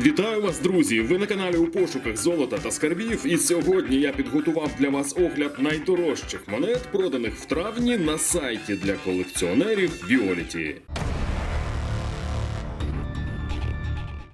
Вітаю вас, друзі! Ви на каналі у пошуках золота та скарбів. І сьогодні я підготував для вас огляд найдорожчих монет, проданих в травні на сайті для колекціонерів Violet.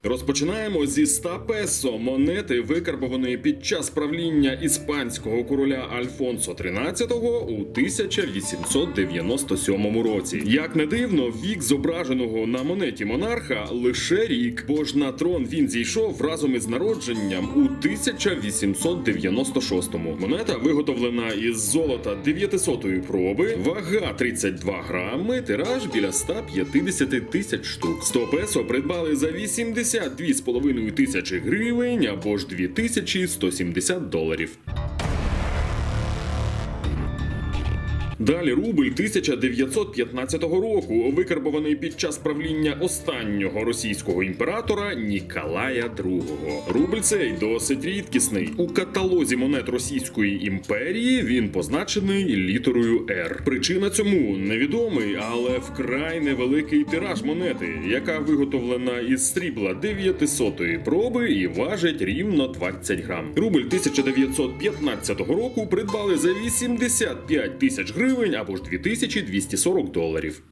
Розпочинаємо зі 100 песо монети, викарбованої під час правління іспанського короля Альфонсо XIII у 1897 році. Як не дивно, вік зображеного на монеті монарха лише рік, бо ж на трон він зійшов разом із народженням у 1896-му. Монета виготовлена із золота 900-ї проби, вага 32 грами, тираж біля 150 тисяч штук. 100 песо придбали за 82,5 тисячі гривень або ж 2170 доларів. Далі рубль 1915 року, викарбований під час правління останнього російського імператора Ніколая II. Рубль цей досить рідкісний. У каталозі монет Російської імперії він позначений літерою R. Причина цьому невідомий, але вкрай невеликий тираж монети, яка виготовлена із срібла 900-ї проби і важить рівно 20 грам. Рубль 1915 року придбали за 85 тисяч гривень або ж 2240 доларів.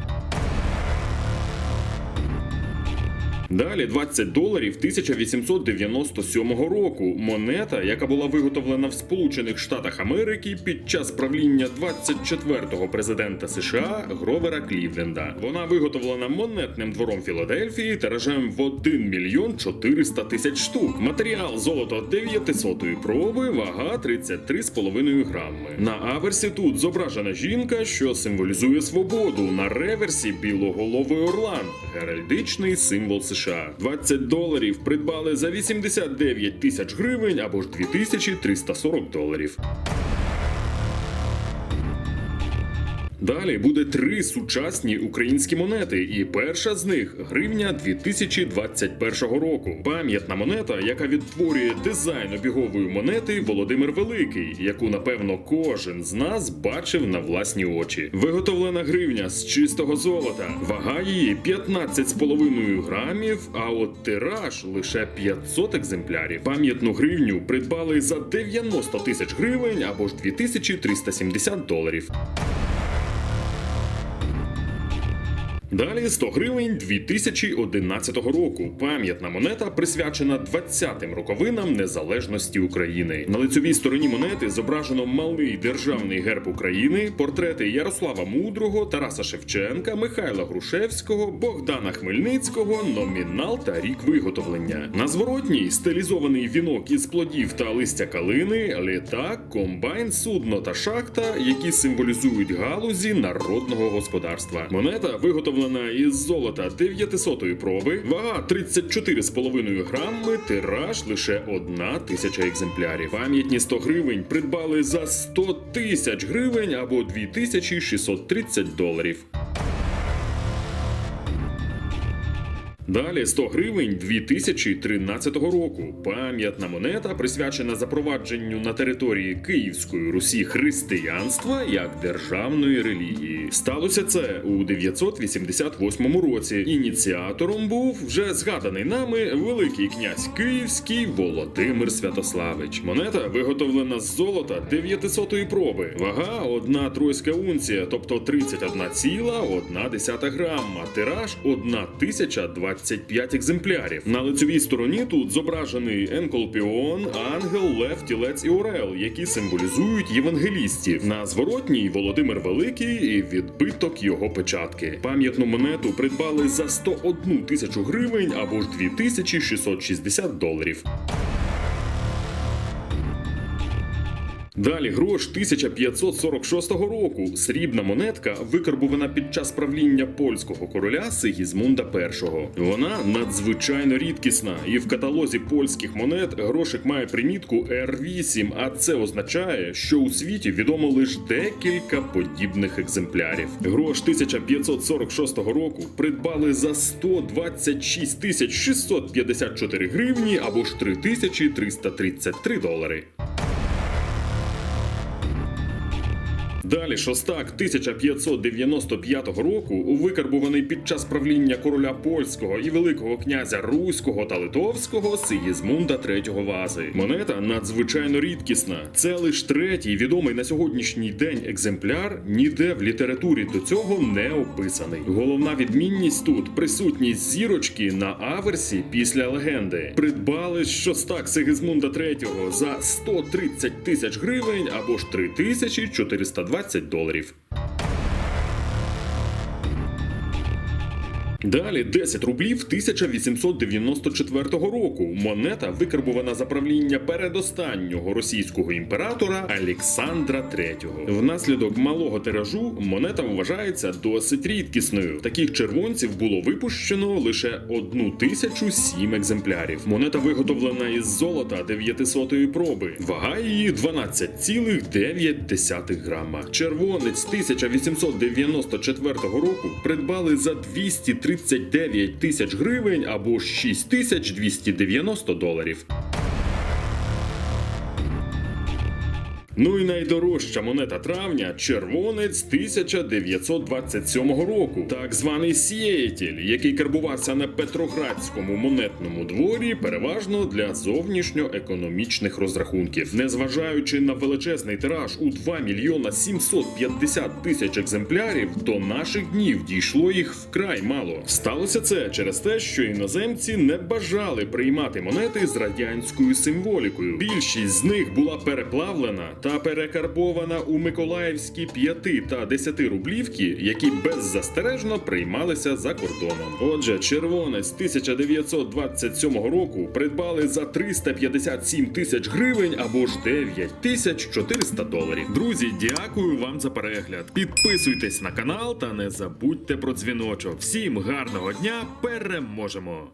Далі 20 доларів 1897 року. Монета, яка була виготовлена в Сполучених Штатах Америки під час правління 24-го президента США Гровера Клівленда. Вона виготовлена монетним двором Філадельфії тиражем в 1 мільйон 400 тисяч штук. Матеріал золото 900-ї проби, вага 33,5 грами. На аверсі тут зображена жінка, що символізує свободу. На реверсі білоголовий орлан, геральдичний символ США. 20 доларів придбали за 89 тисяч гривень або ж 2340 доларів. Далі буде три сучасні українські монети, і перша з них гривня 2021 року. Пам'ятна монета, яка відтворює дизайн обігової монети Володимир Великий, яку напевно кожен з нас бачив на власні очі. Виготовлена гривня з чистого золота, вага її 15,5 грамів, а от тираж лише 500 екземплярів. Пам'ятну гривню придбали за 90 тисяч гривень або ж 2370 доларів. Далі 100 гривень 2011 року. Пам'ятна монета присвячена 20-тим роковинам незалежності України. На лицьовій стороні монети зображено малий державний герб України, портрети Ярослава Мудрого, Тараса Шевченка, Михайла Грушевського, Богдана Хмельницького, номінал та рік виготовлення. На зворотній стилізований вінок із плодів та листя калини, літак, комбайн, судно та шахта, які символізують галузі народного господарства. Монета виготовлена із золота 900-ї проби, вага 34,5 грами, тираж лише одна тисяча екземплярів. Пам'ятні 100 гривень придбали за 100 тисяч гривень або 2630 доларів. Далі 100 гривень 2013 року. Пам'ятна монета присвячена запровадженню на території Київської Русі християнства як державної релігії. Сталося це у 988 році. Ініціатором був вже згаданий нами великий князь Київський Володимир Святославич. Монета виготовлена з золота 900-ї проби. Вага одна тройська унція, тобто 31,1 грама. Тираж 1025 екземплярів. На лицевій стороні тут зображений Енколпіон, Ангел, Лев, Тілець і Орел, які символізують євангелістів. На зворотній Володимир Великий і відбиток його печатки. Пам'ятну монету придбали за 101 тисячу гривень або ж 2660 доларів. Далі грош 1546 року. Срібна монетка викарбувана під час правління польського короля Сигізмунда І. Вона надзвичайно рідкісна, і в каталозі польських монет грошик має примітку R8, а це означає, що у світі відомо лише декілька подібних екземплярів. Грош 1546 року придбали за 126 тисяч 654 гривні або ж 3333 долари. Далі шостак 1595 року, викарбуваний під час правління короля польського і великого князя Руського та Литовського Сигізмунда III Вази. Монета надзвичайно рідкісна. Це лише третій відомий на сьогоднішній день екземпляр, ніде в літературі до цього не описаний. Головна відмінність тут присутність зірочки на аверсі після легенди. Придбали шостак Сигизмунда III за 130 тисяч гривень або ж 3420 доларів. Далі 10 рублів 1894 року. Монета викарбувана за правління передостаннього російського імператора Олександра III. Внаслідок малого тиражу монета вважається досить рідкісною. Таких червонців було випущено лише одну тисячу сім екземплярів. Монета виготовлена із золота 900-ї проби. Вага її 12,9 грама. Червонець 1894 року придбали за 239 тисяч гривень або 6290 доларів. Ну і найдорожча монета травня червонець 1927 року, так званий сіятель, який карбувався на Петроградському монетному дворі, переважно для зовнішньоекономічних розрахунків. Незважаючи на величезний тираж у 2 мільйона 750 тисяч екземплярів, до наших днів дійшло їх вкрай мало. Сталося це через те, що іноземці не бажали приймати монети з радянською символікою. Більшість з них була переплавлена та перекарбована у миколаївські 5 та 10 рублівки, які беззастережно приймалися за кордоном. Отже, червонець 1927 року придбали за 357 тисяч гривень або ж 9 тисяч 400 доларів. Друзі, дякую вам за перегляд. Підписуйтесь на канал та не забудьте про дзвіночок. Всім гарного дня! Переможемо!